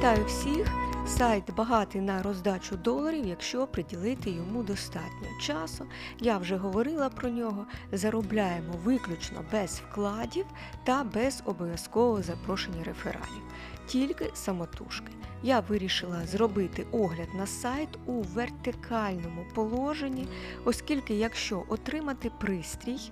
Вітаю всіх! Сайт багатий на роздачу доларів, якщо приділити йому достатньо часу. Я вже говорила про нього. Заробляємо виключно без вкладів та без обов'язкового запрошення рефералів, тільки самотужки. Я вирішила зробити огляд на сайт у вертикальному положенні, оскільки якщо отримати пристрій,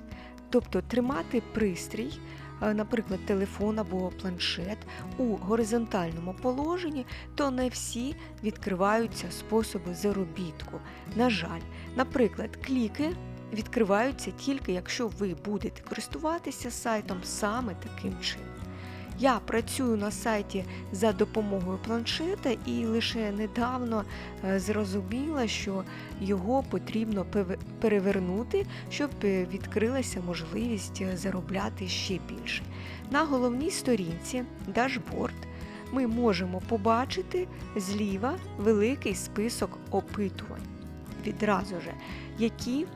тобто тримати пристрій, наприклад, телефон або планшет у горизонтальному положенні, то не всі відкриваються способи заробітку. На жаль, наприклад, кліки відкриваються тільки якщо ви будете користуватися сайтом саме таким чином. Я працюю на сайті за допомогою планшета і лише недавно е, зрозуміла, що його потрібно перевернути, щоб е, відкрилася можливість е, заробляти ще більше. На головній сторінці дашборд ми можемо побачити зліва великий список опитувань, відразу же, які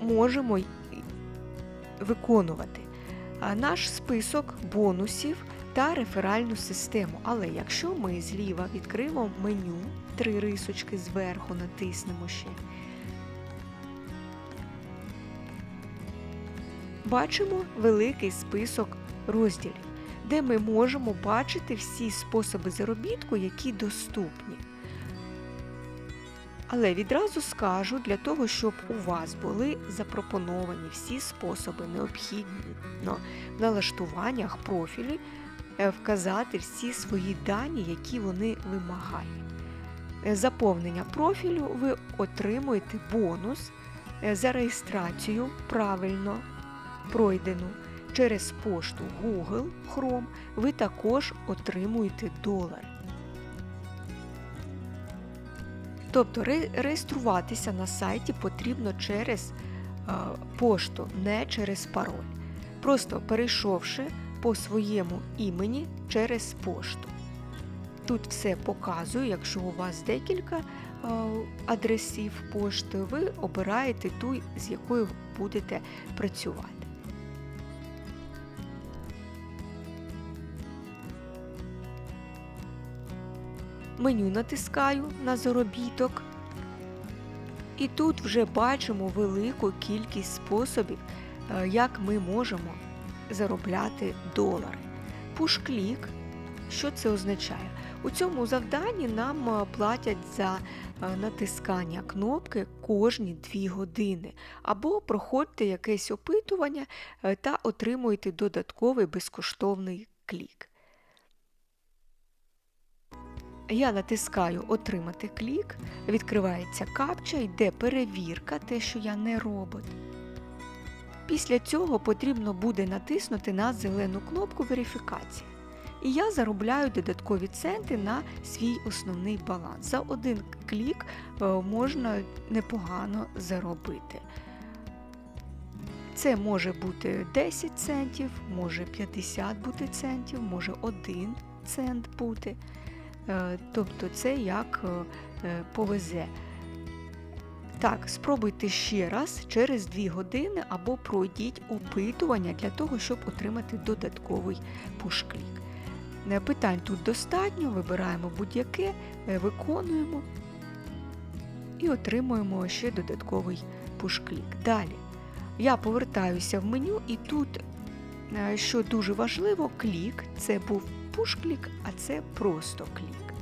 можемо виконувати. Наш список бонусів та реферальну систему. Але якщо ми зліва відкриємо меню, три рисочки зверху натиснемо ще, бачимо великий список розділів, де ми можемо бачити всі способи заробітку, які доступні. Але відразу скажу, для того, щоб у вас були запропоновані всі способи необхідно в налаштуваннях профілі, е, вказати всі свої дані, які вони вимагають. Е, Заповнення профілю ви отримуєте бонус е, за реєстрацію правильно пройдену через пошту Google Chrome. Ви також отримуєте долар. Тобто реєструватися на сайті потрібно через пошту, не через пароль. Просто перейшовши по своєму імені через пошту. Тут все показую, якщо у вас декілька адресів пошти, ви обираєте ту, з якою будете працювати. Меню натискаю на заробіток. І тут вже бачимо велику кількість способів, е, як ми можемо заробляти долари. Пуш-клік. Що це означає? У цьому завданні нам е, платять за е, натискання кнопки кожні 2 години, або проходьте якесь опитування та отримуєте додатковий безкоштовний клік. Я натискаю Отримати клік, відкривається капча, йде перевірка, те, що я не робот. Після цього потрібно буде натиснути на зелену кнопку верифікація. І я заробляю додаткові центи на свій основний баланс. За один клік е, можна непогано заробити. Це може бути 10 центів, може 50 бути центів, може 1 цент бути. Е, Тобто це як е, е, повезе. Так, спробуйте ще раз через 2 години або пройдіть опитування для того, щоб отримати додатковий пуш-клік. Питань тут достатньо, вибираємо будь-яке, виконуємо і отримуємо ще додатковий пуш-клік. Далі я повертаюся в меню і тут, що дуже важливо, клік це був пуш-клік, а це просто клік.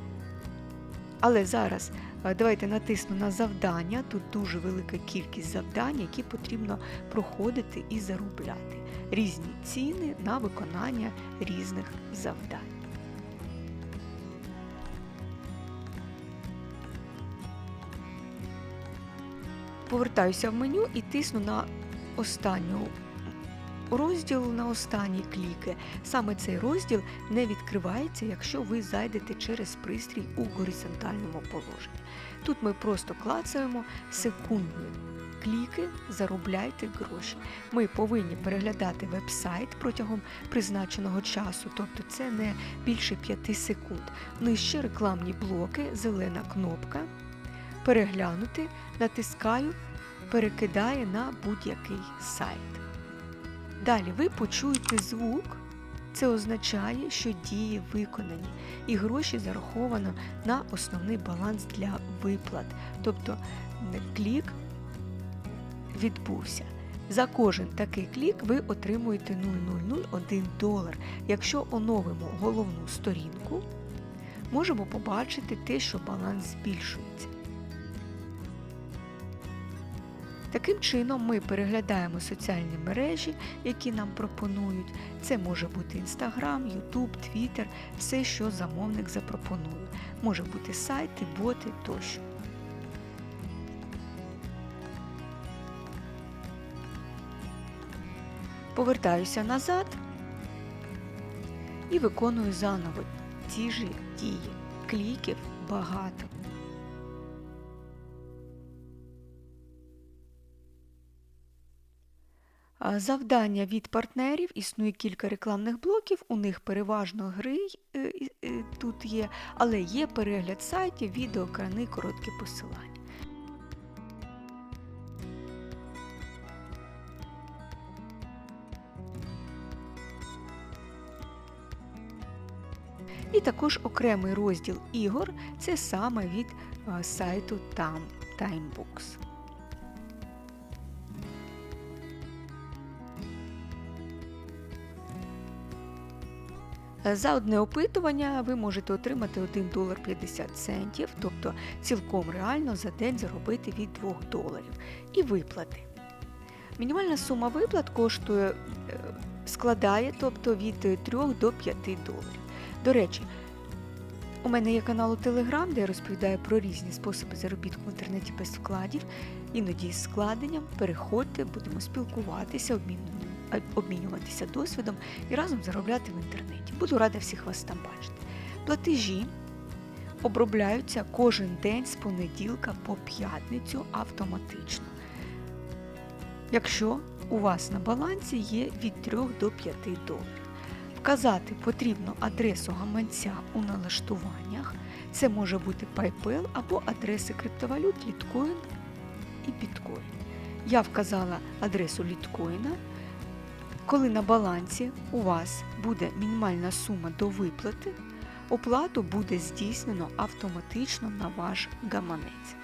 Але зараз е, давайте натисну на завдання. Тут дуже велика кількість завдань, які потрібно проходити і заробляти. Різні ціни на виконання різних завдань. Повертаюся в меню і тисну на останню розділ на останні кліки. Саме цей розділ не відкривається, якщо ви зайдете через пристрій у горизонтальному положенні. Тут ми просто клацаємо секундні кліки, заробляйте гроші. Ми повинні переглядати веб-сайт протягом призначеного часу, тобто це не більше 5 секунд. Нижче рекламні блоки, зелена кнопка. Переглянути, натискаю, перекидає на будь-який сайт. Далі ви почуєте звук, Це означає, що дії виконані і гроші зараховано на основний баланс для виплат. Тобто клік відбувся. За кожен такий клік ви отримуєте 0,001 долар. Якщо оновимо головну сторінку, можемо побачити те, що баланс збільшується. Таким чином ми переглядаємо соціальні мережі, які нам пропонують. Це може бути Instagram, YouTube, Twitter, все, що замовник запропонує. Може бути сайти, боти тощо. Повертаюся назад і виконую заново ті ж дії. Кліків багато. Завдання від партнерів існує кілька рекламних блоків. У них переважно гри е, е, тут є, але є перегляд сайтів, відео, крани, короткі посилання. І також окремий розділ ігор це саме від а, сайту Time, Timebooks. За одне опитування ви можете отримати 1 долар 50 центів, тобто цілком реально за день заробити від 2 доларів. І виплати. Мінімальна сума виплат коштує, е, складає тобто від 3 до 5 доларів. До речі, у мене є канал у Телеграм, де я розповідаю про різні способи заробітку в інтернеті без вкладів, іноді з складенням. Переходьте, будемо спілкуватися, обміню- обмінюватися досвідом і разом заробляти в інтернеті. Буду рада всіх вас там бачити. Платежі обробляються кожен день з понеділка по п'ятницю автоматично. Якщо у вас на балансі є від 3 до 5 доларів. Вказати потрібно адресу гаманця у налаштуваннях. Це може бути PayPal або адреси криптовалют Litecoin і Bitcoin. Я вказала адресу Litecoin. Коли на балансі у вас буде мінімальна сума до виплати, оплату буде здійснено автоматично на ваш гаманець.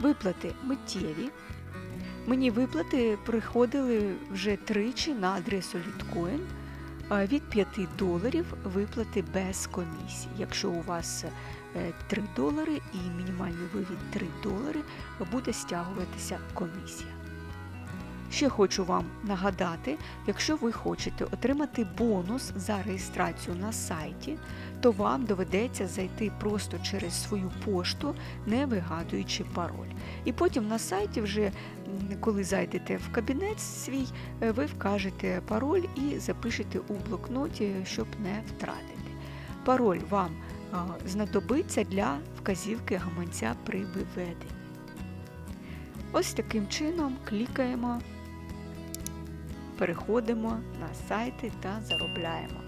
Виплати миттєві. Мені виплати приходили вже тричі на адресу Litecoin від 5 доларів виплати без комісії. Якщо у вас е, 3 долари і мінімальний вивід 3 долари, буде стягуватися комісія. Ще хочу вам нагадати, якщо ви хочете отримати бонус за реєстрацію на сайті, то вам доведеться зайти просто через свою пошту, не вигадуючи пароль. І потім на сайті, вже коли зайдете в кабінет свій, е, ви вкажете пароль і запишете у блокноті, щоб не втратити. Пароль вам знадобиться для вказівки гаманця при виведенні. Ось таким чином клікаємо, переходимо на сайти та заробляємо.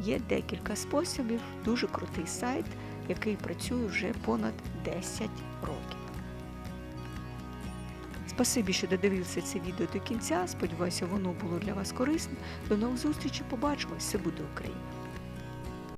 Є декілька способів, дуже крутий сайт, який працює вже понад 10 років. Спасибі, що додивився це відео до кінця. Сподіваюся, воно було для вас корисним. До нових зустрічей, побачимось, все буде Україна!